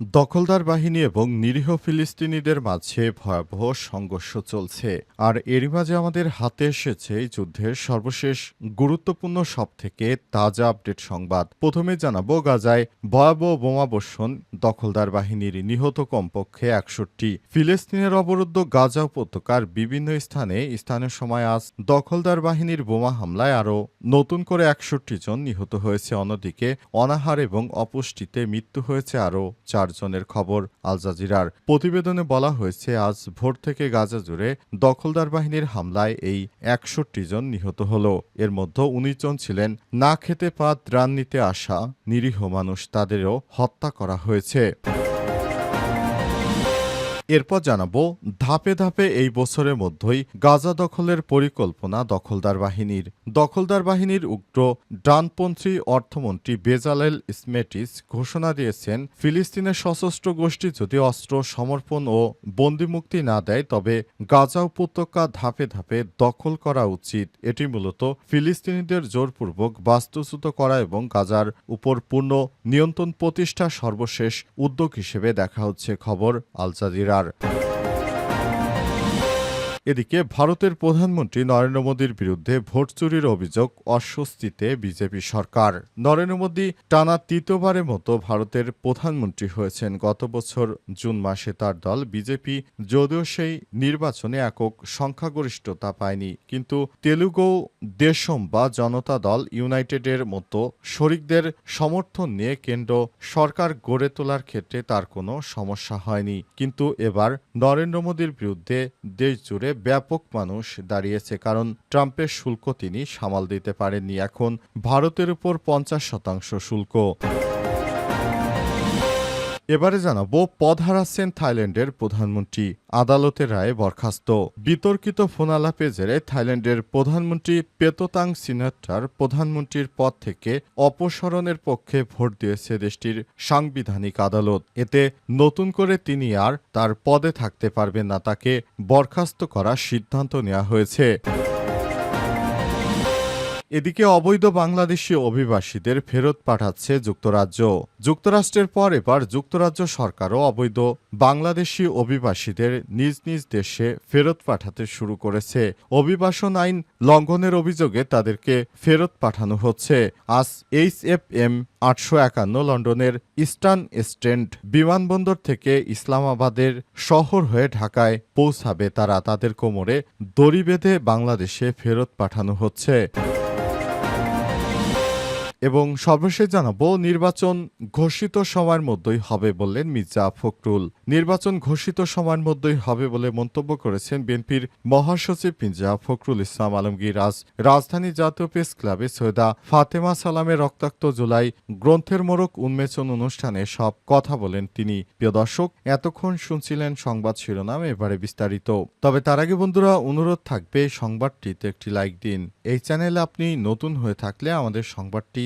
দখলদার বাহিনী এবং নিরীহ ফিলিস্তিনিদের মাঝে ভয়াবহ সংঘর্ষ চলছে। আর এরই মাঝে আমাদের হাতে এসেছে যুদ্ধের সর্বশেষ গুরুত্বপূর্ণ সব থেকে তাজা আপডেট সংবাদ। প্রথমে জানাব গাজায় ভয়াবহ বোমাবর্ষণ, দখলদার বাহিনীর নিহত কমপক্ষে একষট্টি। ফিলিস্তিনের অবরুদ্ধ গাজা উপত্যকার বিভিন্ন স্থানে স্থানীয় সময় আজ দখলদার বাহিনীর বোমা হামলায় আরও নতুন করে একষট্টি জন নিহত হয়েছে। অন্যদিকে অনাহার এবং অপুষ্টিতে মৃত্যু হয়েছে আরও চারজনের খবর আল জাজিরার। প্রতিবেদনে বলা হয়েছে, আজ ভোর থেকে গাজা জুড়ে দখলদার বাহিনীর হামলায় এই একষট্টি জন নিহত হল। এর মধ্যে উনিশ জন ছিলেন না খেতে পা ত্রাণ নিতে আসা নিরীহ মানুষ, তাদেরও হত্যা করা হয়েছে। এরপর জানাব, ধাপে ধাপে এই বছরের মধ্যেই গাজা দখলের পরিকল্পনা দখলদার বাহিনীর। দখলদার বাহিনীর উগ্র ডানপন্থী অর্থমন্ত্রী বেজালেল স্মেটিস ঘোষণা দিয়েছেন, ফিলিস্তিনের সশস্ত্র গোষ্ঠী যদি অস্ত্র সমর্পণ ও বন্দিমুক্তি না দেয়, তবে গাজা উপত্যকা ধাপে ধাপে দখল করা উচিত। এটি মূলত ফিলিস্তিনিদের জোরপূর্বক বাস্তুচ্যুত করা এবং গাজার উপর পূর্ণ নিয়ন্ত্রণ প্রতিষ্ঠা সর্বশেষ উদ্যোগ হিসেবে দেখা হচ্ছে, খবর আল জাজিরার এদিকে ভারতের প্রধানমন্ত্রী নরেন্দ্র মোদীর বিরুদ্ধে ভোট চুরির অভিযোগ অস্বস্তিতে বিজেপি সরকার। নরেন্দ্র মোদী টানা তৃতীয়বারের মতো ভারতের প্রধানমন্ত্রী হয়েছেন। গত বছর জুন মাসে তার দল বিজেপি, যদিও সেই নির্বাচনে একক সংখ্যাগরিষ্ঠতা পায়নি। কিন্তু তেলুগু, দেশম বা জনতা দল ইউনাইটেডের মতো শরিকদের সমর্থন নিয়ে কেন্দ্র সরকার গড়ে তোলার ক্ষেত্রে তার কোনো সমস্যা হয়নি। কিন্তু এবার নরেন্দ্র মোদীর বিরুদ্ধে দেশ জুড়ে ব্যাপক মানুষ দাঁড়িয়েছে, কারণ ট্রাম্পের শুল্ক তিনি সামাল দিতে পারেননি। এখন ভারতের উপর পঞ্চাশ শতাংশ শুল্ক। এবারে জানাব পদ হারাচ্ছেন থাইল্যান্ডের প্রধানমন্ত্রী। আদালতের রায়ে বরখাস্ত। বিতর্কিত ফোনালাপে জেরে থাইল্যান্ডের প্রধানমন্ত্রী পেতোতাং সিনাটার প্রধানমন্ত্রীর পদ থেকে অপসারণের পক্ষে ভোট দিয়েছে দেশটির সাংবিধানিক আদালত। এতে নতুন করে তিনি আর তার পদে থাকতে পারবেন না, তাকে বরখাস্ত করার সিদ্ধান্ত নেওয়া হয়েছে। এদিকে অবৈধ বাংলাদেশি অভিবাসীদের ফেরত পাঠাচ্ছে যুক্তরাজ্য। যুক্তরাষ্ট্রের পর এবার যুক্তরাজ্য সরকারও অবৈধ বাংলাদেশি অভিবাসীদের নিজ নিজ দেশে ফেরত পাঠাতে শুরু করেছে। অভিবাসন আইন লঙ্ঘনের অভিযোগে তাদেরকে ফেরত পাঠানো হচ্ছে। আজ এইচ এফ এম আটশো একান্ন লন্ডনের ইস্টার্ন স্ট্যান্ড বিমানবন্দর থেকে ইসলামাবাদের শহর হয়ে ঢাকায় পৌঁছাবে তারা। তাদের কোমরে দড়ি বেঁধে বাংলাদেশে ফেরত পাঠানো হচ্ছে। এবং সর্বশেষ জানাব, নির্বাচন ঘোষিত সময়ের মধ্যেই হবে বললেন মির্জা ফখরুল। নির্বাচন ঘোষিত সময়ের মধ্যেই হবে বলে মন্তব্য করেছেন বিএনপির মহাসচিব মির্জা ফখরুল ইসলাম আলমগীর। আজ রাজধানী জাতীয় প্রেস ক্লাবে সৈয়দা ফাতেমা সালামের রক্তাক্ত জুলাই গ্রন্থের মোড়ক উন্মেচন অনুষ্ঠানে সব কথা বলেন তিনি। প্রিয় দর্শক, এতক্ষণ শুনছিলেন সংবাদ শিরোনাম, এবারে বিস্তারিত। তবে তার আগে বন্ধুরা, অনুরোধ থাকবে, সংবাদটিতে একটি লাইক দিন। এই চ্যানেলে আপনি নতুন হয়ে থাকলে আমাদের সংবাদটি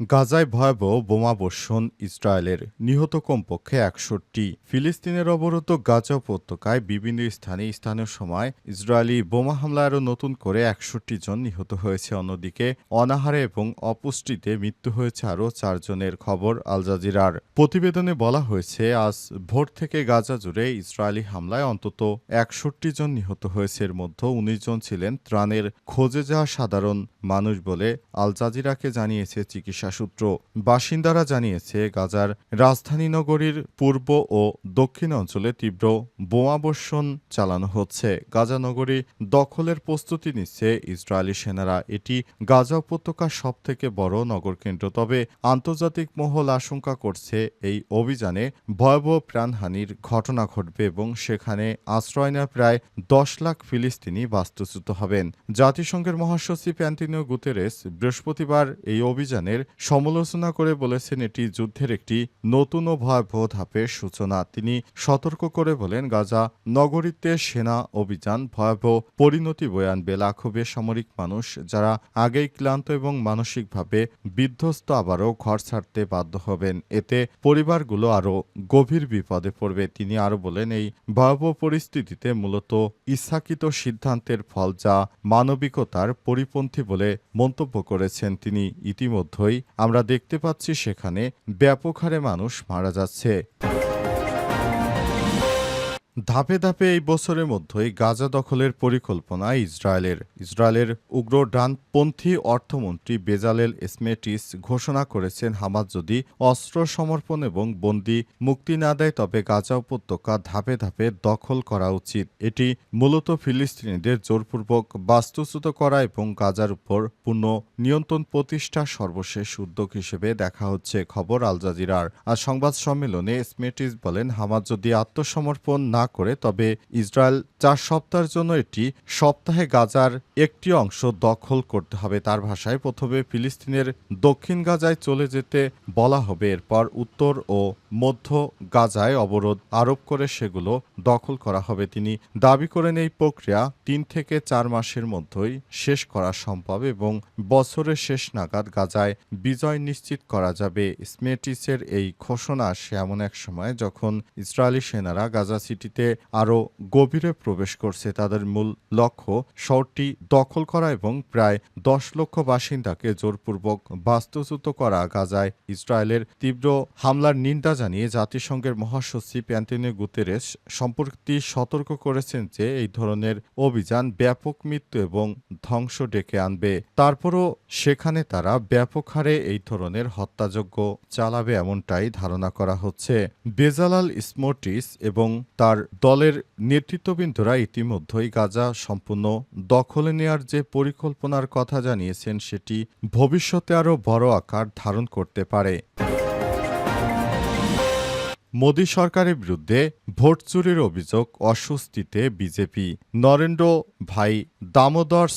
গাজায় ভয়াবহ বোমাবর্ষণ ইসরায়েলের নিহত কমপক্ষে একষট্টি। ফিলিস্তিনের অবরুদ্ধ গাজা উপত্যকায় বিভিন্ন স্থানে স্থানীয় সময় ইসরায়েলি বোমা হামলায় আরও নতুন করে একষট্টি জন নিহত হয়েছে। অন্যদিকে অনাহারে এবং অপুষ্টিতে মৃত্যু হয়েছে আরও চারজনের খবর আল জাজিরার। প্রতিবেদনে বলা হয়েছে, আজ ভোর থেকে গাজা জুড়ে ইসরায়েলি হামলায় অন্তত একষট্টি জন নিহত হয়েছে। এর মধ্যে উনিশ জন ছিলেন ত্রাণের খোঁজে যাওয়া সাধারণ মানুষ বলে আল জাজিরাকে জানিয়েছে চিকিৎসা সূত্র বাসিন্দারা জানিয়েছে, গাজার রাজধানী নগরীর পূর্ব ও দক্ষিণ অঞ্চলে তীব্র বোমাবর্ষণ চালানো হচ্ছে। গাজা নগরী দখলের প্রস্তুতি নিচ্ছে ইসরায়েলি সেনারা। এটি গাজা উপত্যকার সব থেকে বড় নগরকেন্দ্র। তবে আন্তর্জাতিক মহল আশঙ্কা করছে, এই অভিযানে ভয়াবহ প্রাণহানির ঘটনা ঘটবে এবং সেখানে আশ্রয় নেওয়া প্রায় দশ লাখ ফিলিস্তিনি বাস্তুচ্যুত হবেন। জাতিসংঘের মহাসচিব অ্যান্টনিও গুতেরেস বৃহস্পতিবার এই অভিযানের সমালোচনা করে বলেছেন এটি যুদ্ধের একটি নতুন ও ভয়াবহ ধাপের সূচনা। তিনি সতর্ক করে বলেন, গাজা নগরীতে সেনা অভিযান ভয়াবহ পরিণতি বয়ে আনবে। লাখো বেসামরিক মানুষ যারা আগেই ক্লান্ত এবং মানসিকভাবে বিধ্বস্ত আবারও ঘর ছাড়তে বাধ্য হবেন। এতে পরিবারগুলো আরও গভীর বিপদে পড়বে। তিনি আরও বলেন, এই ভয়াবহ পরিস্থিতিতে মূলত ইচ্ছাকৃত সিদ্ধান্তের ফল যা মানবিকতার পরিপন্থী বলে মন্তব্য করেছেন তিনি। ইতিমধ্যেই আমরা দেখতে পাচ্ছি সেখানে ব্যাপক হারে মানুষ মারা যাচ্ছে। ধাপে ধাপে এই বছরের মধ্যেই গাজা দখলের পরিকল্পনা ইসরায়েলের। ইসরায়েলের উগ্র ডানপন্থী অর্থমন্ত্রী বেজালেল স্মেটিস ঘোষণা করেছেন হামাজ যদি অস্ত্র সমর্পণ এবং বন্দি মুক্তি না দেয়, তবে গাজা উপত্যকা ধাপে ধাপে দখল করা উচিত। এটি মূলত ফিলিস্তিনিদের জোরপূর্বক বাস্তুচ্যুত করা এবং গাজার উপর পূর্ণ নিয়ন্ত্রণ প্রতিষ্ঠা সর্বশেষ উদ্যোগ হিসেবে দেখা হচ্ছে, খবর আল জাজিরার। আর সংবাদ সম্মেলনে স্মেটিস বলেন হামাজ যদি আত্মসমর্পণ না করে, তবে ইসরায়েল চার সপ্তাহের জন্য এটি সপ্তাহে গাজার একটি অংশ দখল করতে হবে। তার ভাষায় প্রথমে ফিলিস্তিনের দক্ষিণ গাজায় চলে যেতে বলা হবে। এরপর উত্তর ও মধ্য গাজায় অবরোধ আরোপ করে সেগুলো দখল করা হবে। তিনি দাবি করেন এই প্রক্রিয়া তিন থেকে চার মাসের মধ্যেই শেষ করা সম্ভব এবং বছরের শেষ নাগাদ গাজায় বিজয় নিশ্চিত করা যাবে। স্মেটিসের এই ঘোষণা আসে এমন এক সময় যখন ইসরায়েলি সেনারা গাজা সিটিতে আরও গভীরে প্রবেশ করছে। তাদের মূল লক্ষ্য শহরটি দখল করা এবং প্রায় দশ লক্ষ বাসিন্দাকে জোরপূর্বক বাস্তুচ্যুত করা। গাজায় ইসরায়েলের তীব্র হামলার নিন্দা জানিয়ে জাতিসংঘের মহাসচিব অ্যান্টনিও গুতেরেস সম্পর্কে সতর্ক করেছেন যে এই ধরনের অভিযান ব্যাপক মৃত্যু এবং ধ্বংস ডেকে আনবে। তারপরও সেখানে তারা ব্যাপক হারে এই ধরনের হত্যাযজ্ঞ চালাবে এমনটাই ধারণা করা হচ্ছে। বেজালাল স্মোটিস এবং তার দলের নেতৃত্ববৃন্দরা ইতিমধ্যেই গাজা সম্পূর্ণ দখলে নেয়ার যে পরিকল্পনার কথা জানিয়েছেন, সেটি ভবিষ্যতে আরও বড় আকার ধারণ করতে পারে। মোদী সরকারের বিরুদ্ধে ভোট চুরির অভিযোগ অস্বস্তিতে বিজেপি। নরেন্দ্র ভাই দামোদর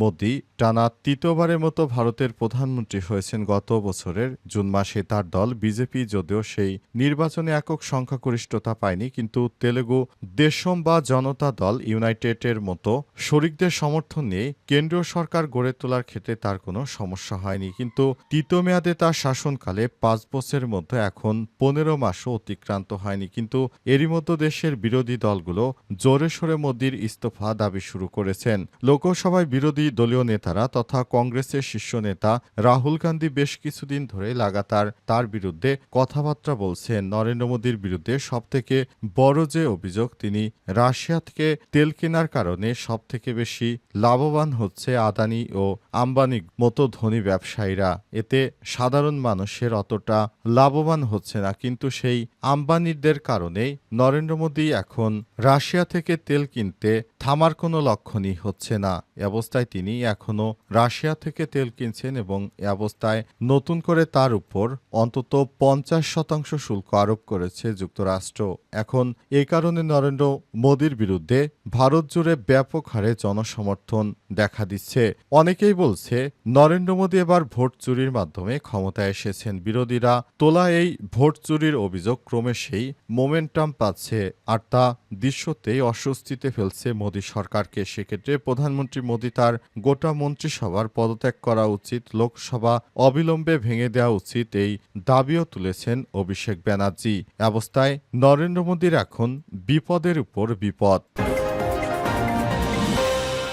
মোদী টানা তৃতীয়বারের মতো ভারতের প্রধানমন্ত্রী হয়েছেন গত বছরের জুন মাসে। তার দল বিজেপি যদিও সেই নির্বাচনে একক সংখ্যাগরিষ্ঠতা পায়নি, কিন্তু তেলেগু দেশম বা জনতা দল ইউনাইটেডের মতো শরিকদের সমর্থন নিয়ে কেন্দ্রীয় সরকার গড়ে তোলার ক্ষেত্রে তার কোনো সমস্যা হয়নি। কিন্তু তৃতীয় মেয়াদে তার শাসনকালে পাঁচ বছরের মধ্যে এখন পনেরো মাসও অতিক্রান্ত হয়নি, কিন্তু এরই মধ্যে দেশের বিরোধী দলগুলো জোরে সোরে মোদীর ইস্তফা দাবি শুরু করেছেন। লোকসভায় বিরোধী দলীয় নেতারা তথা কংগ্রেসের শীর্ষ নেতা রাহুল গান্ধী বেশ কিছুদিন ধরে লাগাতার তার বিরুদ্ধে কথাবার্তা বলছেন। নরেন্দ্র মোদীর বিরুদ্ধে সবথেকে বড় যে অভিযোগ, তিনি রাশিয়া থেকে তেল কেনার কারণে সবথেকে বেশি লাভবান হচ্ছে আদানি ও আম্বানি মতো ধনী ব্যবসায়ীরা। এতে সাধারণ মানুষের অতটা লাভবান হচ্ছে না, কিন্তু সেই আম্বানিদের কারণেই নরেন্দ্র মোদী এখন রাশিয়া থেকে তেল কিনতে থামার কোনো লক্ষণই হচ্ছে না। এ অবস্থায় তিনি এখনও রাশিয়া থেকে তেল কিনছেন এবং এ অবস্থায় নতুন করে তার উপর অন্তত পঞ্চাশ শতাংশ শুল্ক আরোপ করেছে যুক্তরাষ্ট্র। এখন এই কারণে নরেন্দ্র মোদীর বিরুদ্ধে ভারত জুড়ে ব্যাপক হারে জনসমর্থন দেখা দিচ্ছে। অনেকেই বলছে, নরেন্দ্র মোদী এবার ভোট চুরির মাধ্যমে ক্ষমতায় এসেছেন। বিরোধীরা তোলা এই ভোট চুরির অভিযোগ ক্রমে সেই মোমেন্টাম পাচ্ছে আর তা দৃশ্যতেই অস্বস্তিতে ফেলছে মোদী সরকারকে। সেক্ষেত্রে প্রধানমন্ত্রী মোদী তার গোটা মন্ত্রিসভার পদত্যাগ করা উচিত, লোকসভা অবিলম্বে ভেঙে দেওয়া উচিত এই দাবিও তুলেছেন অভিষেক ব্যানার্জি। অবস্থায় নরেন্দ্র মোদীর এখন বিপদের উপর বিপদ।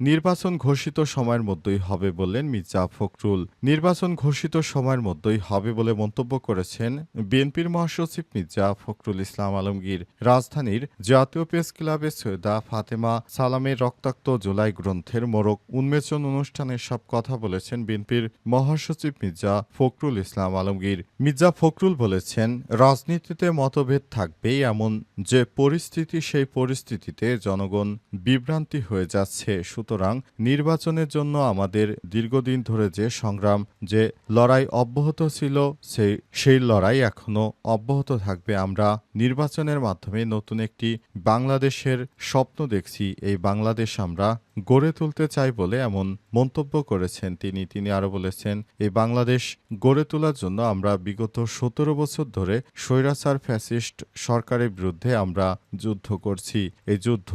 নির্বাচন ঘোষিত সময়ের মধ্যেই হবে বললেন মির্জা ফখরুল। নির্বাচন ঘোষিত সময়ের মধ্যেই হবে বলে মন্তব্য করেছেন বিএনপির মহাসচিব মির্জা ফখরুল ইসলাম আলমগীর। রাজধানীর জাতীয় প্রেস ক্লাবে সৈয়দা ফাতেমা সালামের রক্তাক্ত জুলাই গ্রন্থের মোড়ক উন্মোচন অনুষ্ঠানে সব কথা বলেছেন বিএনপির মহাসচিব মির্জা ফখরুল ইসলাম আলমগীর। মির্জা ফখরুল বলেছেন, রাজনীতিতে মতভেদ থাকবেই এমন যে পরিস্থিতি সেই পরিস্থিতিতে জনগণ বিভ্রান্তি হয়ে যাচ্ছে। সুতরাং নির্বাচনের জন্য আমাদের দীর্ঘদিন ধরে যে সংগ্রাম, যে লড়াই অব্যাহত ছিল, সেই সেই লড়াই এখনও অব্যাহত থাকবে। আমরা নির্বাচনের মাধ্যমে নতুন একটি বাংলাদেশের স্বপ্ন দেখছি। এই বাংলাদেশ আমরা গড়ে তুলতে চাই বলে এমন মন্তব্য করেছেন তিনি। তিনি আরও বলেছেন, এই বাংলাদেশ গড়ে তোলার জন্য আমরা বিগত সতেরো বছর ধরে স্বৈরাচার, ফ্যাসিস্ট সরকারের বিরুদ্ধে আমরা যুদ্ধ করছি। এই যুদ্ধ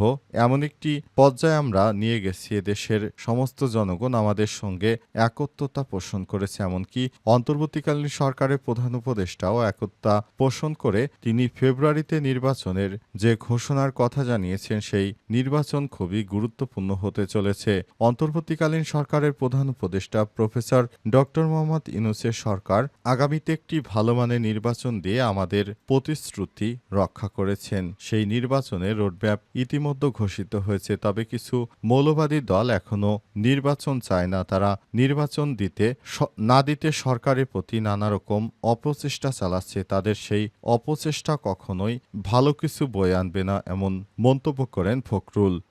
এমন একটি পর্যায়ে আমরা নিয়ে গেছি দেশের সমস্ত জনগণ আমাদের সঙ্গে একত্রতা পোষণ করেছে, এমনকি অন্তর্বর্তীকালীন সরকারের প্রধান উপদেষ্টাও একতা পোষণ করে তিনি ফেব্রুয়ারিতে নির্বাচনের যে ঘোষণার কথা জানিয়েছেন, সেই নির্বাচন খুবই গুরুত্বপূর্ণ হতে চলেছে। অন্তর্বর্তীকালীন সরকারের প্রধান উপদেষ্টা প্রফেসর ডক্টর মোহাম্মদ ইনুসের সরকার আগামীতে একটি ভালো মানের নির্বাচন দিয়ে আমাদের প্রতিশ্রুতি রক্ষা করেছেন। সেই নির্বাচনে রোডম্যাপ ইতিমধ্যে ঘোষিত হয়েছে, তবে কিছু মৌলবাদী দল এখনও নির্বাচন চায় না। তারা নির্বাচন দিতে না দিতে সরকারের প্রতি নানা রকম অপচেষ্টা চালাচ্ছে। তাদের সেই অপচেষ্টা কখনোই ভালো কিছু বয়ে আনবে না, এমন মন্তব্য করেন ফখরুল।